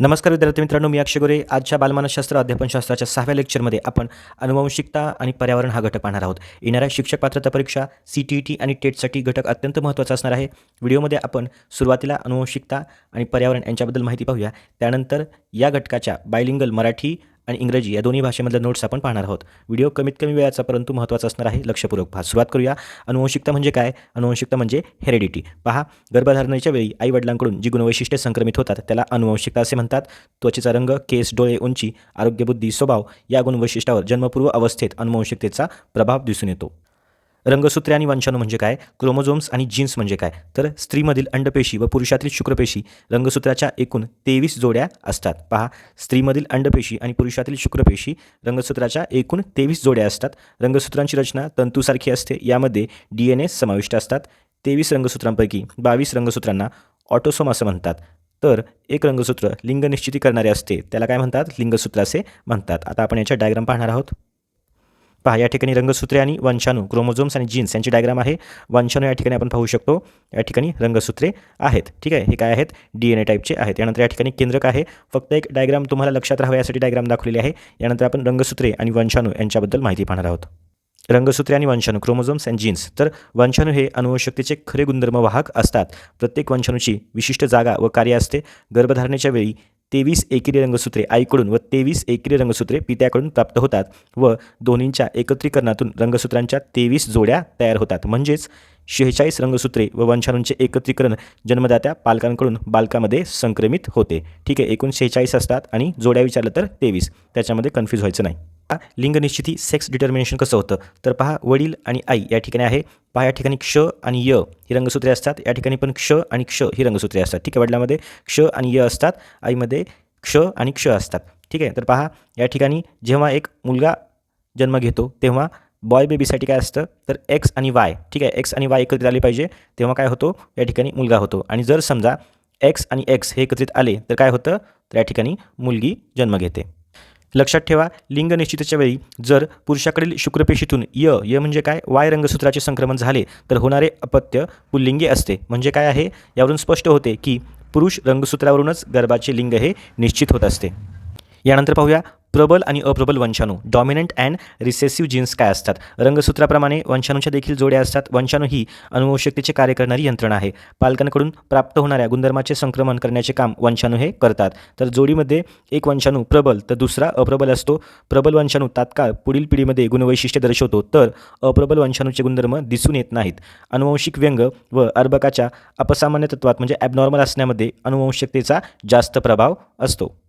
नमस्कार विद्यार्थी मित्रांनो मी अक्षय गोरे. आजच्या बालमानसशास्त्र अध्यापनशास्त्राच्या सहाव्या लेक्चरमध्ये आपण अनुवंशिकता आणि पर्यावरण हा घटक पाहणार आहोत. येणाऱ्या शिक्षक पात्रता परीक्षा सी टी ई टी आणि टेटसाठी घटक अत्यंत महत्त्वाचा असणार आहे. व्हिडिओमध्ये आपण सुरुवातीला अनुवंशिकता आणि पर्यावरण यांच्याबद्दल माहिती पाहूया. त्यानंतर या घटकाच्या बायलिंगल मराठी आणि इंग्रजी या दोन्ही भाषेमधल्या नोट्स आपण पाहणार आहोत. व्हिडिओ कमीत कमी वेळाचा परंतु महत्त्वाचा असणार आहे. लक्षपूर्वक पहा. सुरुवात करूया. अनुवंशिकता म्हणजे काय? अनुवंशिकता म्हणजे हेरेडिटी पहा. गर्भधारणेच्या वेळी आई वडिलांकडून जी गुणवैशिष्ट्ये संक्रमित होतात त्याला अनुवंशिकता असे म्हणतात. त्वचेचा रंग केस डोळे उंची आरोग्यबुद्धी स्वभाव या गुणवैशिष्ट्यावर जन्मपूर्व अवस्थेत अनुवंशिकतेचा प्रभाव दिसून येतो. रंगसूत्रे आणि वंशाणू म्हणजे काय? क्रोमोझोम्स आणि जीन्स म्हणजे काय? तर स्त्रीमधील अंडपेशी व पुरुषातील शुक्रपेशी रंगसूत्राच्या एकूण तेवीस जोड्या असतात. पहा स्त्रीमधील अंडपेशी आणि पुरुषातील शुक्रपेशी रंगसूत्राच्या एकूण तेवीस जोड्या असतात. रंगसूत्रांची रचना तंतूसारखी असते. यामध्ये डी एन ए समाविष्ट असतात. तेवीस रंगसूत्रांपैकी बावीस रंगसूत्रांना ऑटोसोम असं म्हणतात. तर एक रंगसूत्र लिंग निश्चिती करणारे असते. त्याला काय म्हणतात? लिंगसूत्र असे म्हणतात. आता आपण याच्या डायग्राम पाहणार आहोत. पहा या ठिकाणी रंगसूत्रे आणि वंशाणू क्रोमोझोम्स आणि जीन्स यांची डायग्राम आहे. वंशाणू या ठिकाणी आपण पाहू शकतो. या ठिकाणी रंगसूत्रे आहेत. ठीक आहे? हे काय आहेत? डी एन ए टाईपचे आहेत. यानंतर या ठिकाणी केंद्रक आहे. फक्त एक डायग्राम तुम्हाला लक्षात राहावा यासाठी डायग्राम दाखवलेली आहे. यानंतर आपण रंगसूत्रे आणि वंशाणू यांच्याबद्दल माहिती पाहणार आहोत. रंगसूत्रे आणि वंशाणू क्रोमोझोम्स अँड जीन्स तर वंशाणू हे अनुवंशकतेचे खरे गुणधर्म वाहक असतात. प्रत्येक वंशाणूची विशिष्ट जागा व कार्य असते. गर्भधारणेच्या वेळी तेवीस एकेरी रंगसूत्रे आईकडून व तेवीस एकेरी रंगसूत्रे पित्याकडून प्राप्त होतात व दोन्हींच्या एकत्रीकरणातून रंगसूत्रांच्या तेवीस जोड्या तयार होतात. म्हणजेच शेहेचाळीस रंगसूत्रे व वंशाणूंचे एकत्रीकरण जन्मदात्या पालकांकडून बालकामध्ये संक्रमित होते. ठीक आहे एकूण शेहेचाळीस असतात आणि जोड्या विचारलं तर तेवीस. त्याच्यामध्ये कन्फ्यूज व्हायचं नाही. लिंग निश्चिती सेक्स डिटर्मिनेशन कसं होतं? तर पहा वडील आणि आई या ठिकाणी आहे. पहा या ठिकाणी क्ष आणि य ही रंगसूत्रे असतात. या ठिकाणी पण क्ष आणि क्ष ही रंगसूत्रे असतात. ठीक आहे वडिलामध्ये क्ष आणि य असतात. आईमध्ये क्ष आणि क्ष असतात. ठीक आहे तर पहा या ठिकाणी जेव्हा एक मुलगा जन्म घेतो तेव्हा बॉय बेबीसाठी काय असतं? तर एक्स आणि वाय ठीक आहे एक्स आणि वाय एकत्रित आले पाहिजे. तेव्हा काय होतो? या ठिकाणी मुलगा होतो. आणि जर समजा एक्स आणि एक्स हे एकत्रित आले तर काय होतं? तर या ठिकाणी मुलगी जन्म घेते. लक्षात ठेवा लिंग निश्चितच्या वेळी जर पुरुषाकडील शुक्रपेशीतून य य म्हणजे काय? वाय रंगसूत्राचे संक्रमण झाले तर होणारे अपत्य पुल्लिंगी असते. म्हणजे काय आहे? यावरून स्पष्ट होते की पुरुष रंगसूत्रावरूनच गर्भाचे लिंग हे निश्चित होत असते. यानंतर पाहूया प्रबल आणि अप्रबल वंशाणू डॉमिनंट अँड रिसेसिव्ह जीन्स काय असतात? रंगसूत्राप्रमाणे वंशाणूच्या देखील जोड्या असतात. वंशाणू ही अनुवंशिकतेचे कार्य करणारी यंत्रणा आहे. पालकांकडून प्राप्त होणाऱ्या गुणधर्माचे संक्रमण करण्याचे काम वंशाणू हे करतात. तर जोडीमध्ये एक वंशाणू प्रबल तर दुसरा अप्रबल असतो. प्रबल वंशाणू तात्काळ पुढील पिढीमध्ये गुणवैशिष्ट्य दर्शवतो तर अप्रबल वंशाणूचे गुणधर्म दिसून येत नाहीत. अनुवंशिक व्यंग व अर्भकाच्या अपसामान्य तत्वात म्हणजे ॲबनॉर्मल असण्यामध्ये अनुवंशिकतेचा जास्त प्रभाव असतो.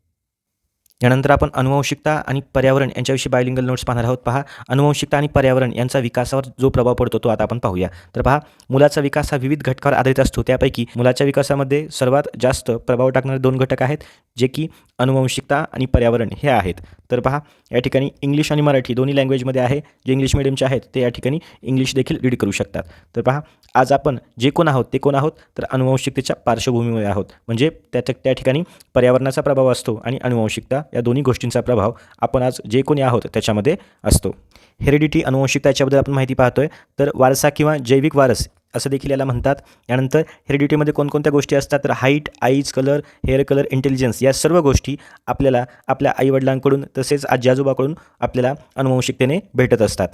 यानंतर आपण अनुवंशिकता आणि पर्यावरण यांच्याविषयी बायलिंगल नोट्स पाहणार आहोत. पहा अनुवंशिकता आणि पर्यावरण यांचा विकासावर जो प्रभाव पडतो तो आता आपण पाहूया. तर पहा मुलाचा विकास हा विविध घटकावर आधारित असतो. त्यापैकी मुलाच्या विकासामध्ये सर्वात जास्त प्रभाव टाकणारे दोन घटक आहेत जे की अनुवंशिकता आणि पर्यावरण हे आहेत. तर पहा या ठिकाणी इंग्लिश आणि मराठी दोन्ही लँग्वेजमध्ये आहे जे इंग्लिश मिडियमचे आहेत ते या ठिकाणी इंग्लिश देखील रीड करू शकतात. तर पहा आज आपण जे कोण आहोत ते कोण आहोत? तर अनुवंशिकतेच्या पार्श्वभूमीमध्ये आहोत. म्हणजे त्याच्या त्या ठिकाणी पर्यावरणाचा प्रभाव असतो आणि अनुवंशिकता या दोन्ही गोष्टींचा प्रभाव आपण आज जे कोणी आहोत त्याच्यामध्ये असतो. हेरिडिटी अनुवंशिकता याच्याबद्दल आपण माहिती पाहतोय. तर वारसा किंवा जैविक वारस असं देखील याला म्हणतात. यानंतर हेरिडिटीमध्ये कोणकोणत्या गोष्टी असतात? तर height eyes colour hair colour intelligence या सर्व गोष्टी आपल्याला आपल्या आईवडिलांकडून तसेच आजी आजोबाकडून आपल्याला अनुवंशिकतेने भेटत असतात.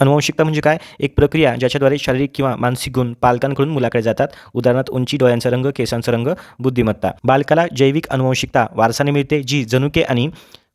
अनुवंशिकता म्हणजे काय? एक प्रक्रिया ज्याच्याद्वारे शारीरिक किंवा मानसिक गुण पालकांकडून मुलाकडे जातात. उदाहरणार्थ उंची डोळ्यांचा रंग केसांचा रंग बुद्धिमत्ता. बालकाला जैविक अनुवंशिकता वारसाने मिळते जी जनुके आणि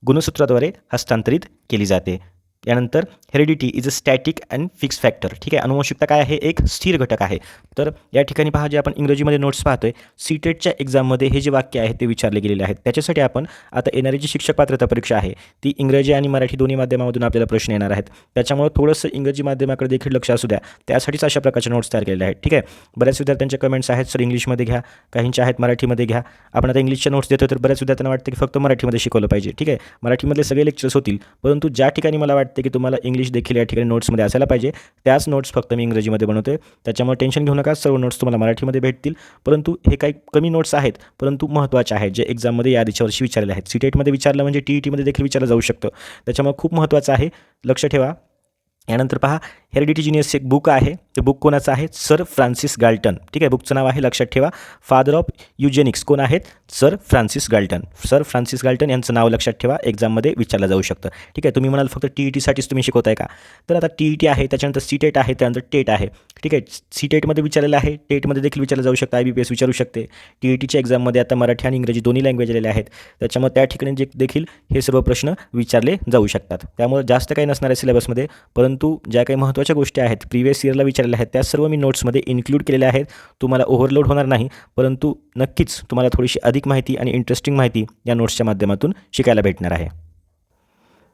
गुणसूत्राद्वारे हस्तांतरित केली जाते. यानंतर heredity is a static and fix factor ठीक आहे? अनुवंशिकता काय आहे? एक स्थिर घटक आहे. तर या ठिकाणी पहा जे आपण इंग्रजीमध्ये नोट्स पाहतोय सी टेटच्या एक्झाममध्ये हे जे वाक्य आहे ते विचारले गेलेले आहेत. त्याच्यासाठी आपण आता येणारी जी शिक्षक पात्रता परीक्षा आहे ती इंग्रजी आणि मराठी दोन्ही माध्यमामधून आपल्याला प्रश्न येणार आहेत. त्याच्यामुळे थोडंसं इंग्रजी माध्यमाकडे देखील लक्ष असू द्या. त्यासाठीच अशा प्रकारचे नोट्स तयार केलेले आहेत. ठीक आहे? बऱ्याच विद्यार्थ्यांच्या कमेंट्स आहेत सर इंग्लिशमध्ये घ्या. काहींच्या आहेत मराठीमध्ये घ्या. आपण आता इंग्लिशच्या नोट्स देतो तर बऱ्याच विद्यार्थ्यांना वाटतं की फक्त मराठीमध्ये शिकवलं पाहिजे. ठीक आहे? मराठीमधले सगळे लेक्चर्स होतील. परंतु ज्या ठिकाणी मला वाटतं की तुम्हाला इंग्लिश देखील या ठिकाणी नोट्समध्ये असायला पाहिजे. त्याच नोट्स फक्त मी इंग्रजीमध्ये बनवतोय. त्याच्यामुळे टेन्शन घेऊ नका. सर्व नोट्स तुम्हाला मराठीमध्ये भेटतील. परंतु हे काही कमी नोट्स आहेत परंतु महत्त्वाचे आहेत जे एक्झाममध्ये या आधीच्या वर्षी विचारले आहेत सी टेटमध्ये विचारलं म्हणजे टी ई टीमध्ये देखील विचारलं जाऊ शकतं. त्याच्यामुळे खूप महत्त्वाचं आहे. लक्ष ठेवा. यानंतर पहा हेरिडिटी जिनियस एक बुक आहे. ते बुक कोणाचं आहे? सर फ्रान्सिस गाल्टन ठीक आहे बुकचं नाव आहे लक्षात ठेवा. फादर ऑफ युजेनिक्स कोण आहेत? Sir Francis Galton sir Francis Galton यांचं नाव लक्षात ठेवा. एक्झाममध्ये विचारलं जाऊ शकतं. ठीक आहे तुम्ही म्हणाल फक्त टी ई टीसाठीच तुम्ही शिकवताय का? तर आता टी ई टी आहे त्याच्यानंतर सी टेट आहे त्यानंतर टेट आहे. ठीक आहे सी टेटमध्ये विचारलेलं आहे. टेटमध्ये देखील विचारलं जाऊ शकतं. आय बी पी एस विचारू शकते. टी ई टीच्या एक्झाममध्ये आता मराठी आणि इंग्रजी दोन्ही लँग्वेज आलेले आहेत. त्याच्यामुळे त्या ठिकाणी जे देखील हे सर्व प्रश्न विचारले जाऊ शकतात. त्यामुळे जास्त काही नसणार आहे सिलेबसमध्ये परंतु परंतु ज्या काही महत्त्वाच्या गोष्टी आहेत प्रिव्हियस इयरला विचारलेल्या आहेत त्या सर्व मी नोट्समध्ये इन्क्लूड केलेल्या आहेत. तुम्हाला ओव्हरलोड होणार नाही परंतु नक्कीच तुम्हाला थोडीशी अधिक माहिती आणि इंटरेस्टिंग माहिती या नोट्सच्या माध्यमातून शिकायला भेटणार आहे.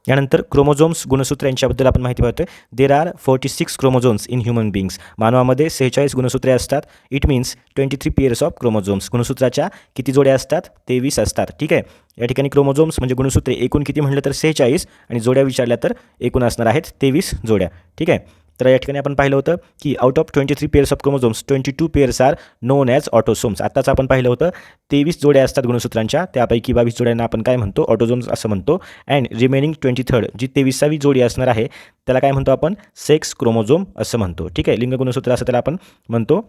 यानंतर क्रोमोझोम्स गुणसूत्र यांच्याबद्दल आपण माहिती पाहतोय. There are forty six chromosomes in human beings मानवामध्ये सेहेचाळीस गुणसूत्रे असतात. It means twenty three pairs of chromosomes गुणसूत्राच्या किती जोड्या असतात? तेवीस असतात. ठीक आहे? या ठिकाणी क्रोमोझोम्स म्हणजे गुणसूत्रे एकूण किती म्हटलं तर सेहेचाळीस आणि जोड्या विचारल्या तर एकूण असणार आहेत तेवीस जोड्या. ठीक आहे? तर या ठिकाणी आपण पाहिलं होतं की out of twenty three pairs of chromosomes twenty two pairs are known as autosomes आत्ताच आपण पाहिलं होतं तेवीस जोड्या असतात गुणसूत्रांच्या त्यापैकी बावीस जोड्यांना आपण काय म्हणतो? ऑटोझोम्स असं म्हणतो. अँड रिमेनिंग ट्वेंटी थर्ड जी तेवीसावी जोडी असणार आहे त्याला काय म्हणतो आपण? सेक्स क्रोमोझोम असं म्हणतो. ठीक आहे? लिंग गुणसूत्र असं त्याला आपण म्हणतो.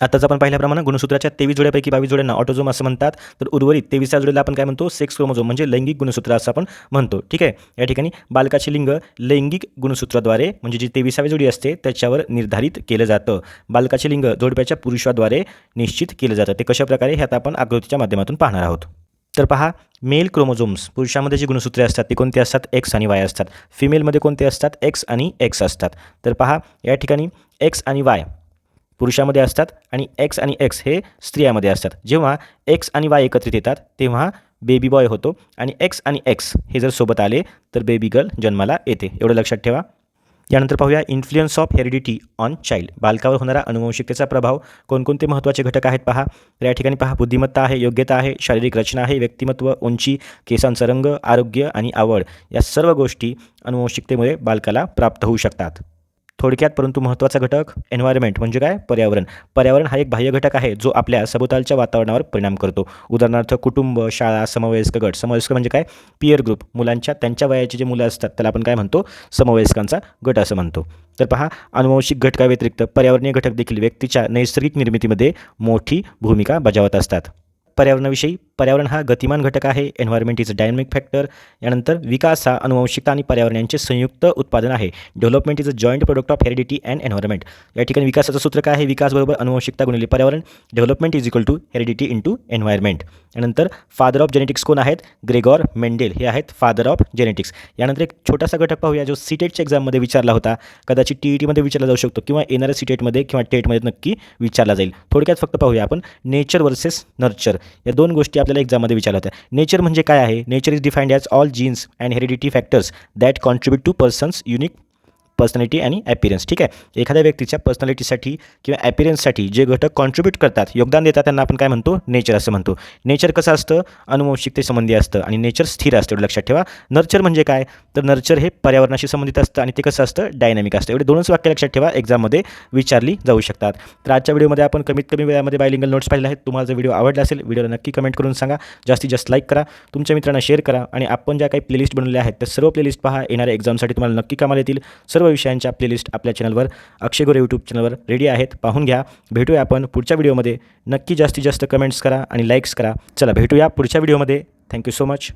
आताच आपण पाहिल्याप्रमाणे गुणसूत्राच्या तेवीस जोड्यापैकी बावीस जोड्यांना ऑटोझोम असं म्हणतात. तर उर्वरित तेवीसच्या जोडीला आपण काय म्हणतो? सेक्स क्रोमोझोम म्हणजे लैंगिक गुणसूत्र असं आपण म्हणतो. ठीक आहे? या ठिकाणी बालकाचे लिंग लैंगिक गुणसूत्राद्वारे म्हणजे जी तेविसावी जोडी असते त्याच्यावर निर्धारित केलं जातं. बालकाचे लिंग जोडप्याच्या पुरुषाद्वारे निश्चित केलं जातं. ते कशाप्रकारे? हे आता आपण आकृतीच्या माध्यमातून पाहणार आहोत. तर पहा मेल क्रोमोझोम्स पुरुषामध्ये जी गुणसूत्रे असतात ते कोणते असतात? एक्स आणि वाय असतात. फिमेलमध्ये कोणते असतात? एक्स आणि एक्स असतात. तर पहा या ठिकाणी एक्स आणि वाय पुरुषामध्ये असतात आणि एक्स आणि एक्स हे स्त्रियामध्ये असतात. जेव्हा एक्स आणि वाय एकत्रित येतात तेव्हा बेबी बॉय होतो आणि एक्स आणि एक्स हे जर सोबत आले तर बेबी गर्ल जन्माला येते. एवढं लक्षात ठेवा. यानंतर पाहूया influence of heredity on child बालकावर होणारा अनुवंशिकतेचा प्रभाव कोणकोणते महत्त्वाचे घटक आहेत पहा. तर या ठिकाणी पहा बुद्धिमत्ता आहे योग्यता आहे शारीरिक रचना आहे व्यक्तिमत्व उंची केसांचा रंग आरोग्य आणि आवड. या सर्व गोष्टी अनुवंशिकतेमुळे बालकाला प्राप्त होऊ शकतात. थोडक्यात परंतु महत्त्वाचा घटक एन्व्हायरमेंट म्हणजे काय? पर्यावरण. पर्यावरण हा एक बाह्य घटक आहे जो आपल्या सभोवतालच्या वातावरणावर परिणाम करतो. उदाहरणार्थ कुटुंब शाळा समवयस्क गट. समवयस्क म्हणजे काय? पियर ग्रुप मुलांच्या त्यांच्या वयाचे जे मुलं असतात त्याला आपण काय म्हणतो? समवयस्कांचा गट असं म्हणतो. तर पहा अनुवंशिक घटकाव्यतिरिक्त पर्यावरणीय घटक देखील व्यक्तीच्या नैसर्गिक निर्मितीमध्ये मोठी भूमिका बजावत असतात. पर्यावरणाविषयी. पर्यावरण हा गतिमान घटक आहे. Environment is a dynamic factor यानंतर विकास हा अनुवंशिकता आणि पर्यावरण यांचे संयुक्त उत्पादन आहे. Development is a joint product of heredity and environment या ठिकाणी विकासाचं सूत्र काय आहे? विकास बरोबर अनुवंशिकता गुणिले पर्यावरण. Development is equal to heredity into environment यानंतर फादर ऑफ जेनेटिक्स कोण आहेत? ग्रेगॉर मेंडेल हे आहेत फादर ऑफ जेनेटिक्स यानंतर एक छोटासा घटक पाहूया जो सीटेटच्या एक्झाममध्ये विचारला होता. कदाचित टी ई टीमध्ये विचारला जाऊ शकतो किंवा येणाऱ्या सीटेटमध्ये किंवा टेटमध्ये नक्की विचारला जाईल. थोडक्यात फक्त पाहूया आपण. नेचर वर्सेस नर्चर या दोन गोष्टी आपल्याला एक्झाममध्ये विचारल्या होत्या. नेचर म्हणजे काय आहे? Nature is defined as all genes and heredity factors that contribute to person's unique personality आणि ॲपिरन्स ठीक आहे? एखाद्या व्यक्तीच्या पर्सनॅलिटीसाठी किंवा ॲपिरन्ससाठी जे घटक कॉन्ट्रीब्यूट करतात योगदान देतात त्यांना आपण काय म्हणतो? नेचर असं म्हणतो. नेचर कसं असतं? अनुवंशिकतेसंबंधी असतं आणि नेचर स्थिर असतं एवढं लक्षात ठेवा. नर्चर म्हणजे काय? तर नर्चर हे पर्यावरणाशी संबंधित असतं आणि ते कसं असतं? डायनॅमिक असतं. एवढे दोनच वाक्य लक्षात ठेवा एक्झाममध्ये विचारली जाऊ शकतात. तर आजच्या व्हिडिओमध्ये आपण कमीत कमी वेळामध्ये बायलिंगल नोट्स पाहिले आहेत. तुम्हाला जर व्हिडिओ आवडला असेल व्हिडिओला नक्की कमेंट करून सांगा. जास्तीत जास्त लाईक करा. तुमच्या मित्रांना शेअर करा आणि आपण ज्या काही प्लेलिस्ट बनवल्या आहेत त्या सर्व प्लेलिस्ट पहा. येणाऱ्या एक्झामसाठी तुम्हाला नक्की कामाला येतील. सर्व विषयांच्या प्लेलिस्ट आपल्या चॅनलवर अक्षय गोरे यूट्यूब चॅनलवर रेडी आहेत. पाहून घ्या. भेटूया आपण पुढच्या व्हिडिओमध्ये नक्की जास्तीत जास्त कमेंट्स करा आणि लाईक्स करा. चला भेटूया पुढच्या व्हिडिओमध्ये थँक्यू सो मच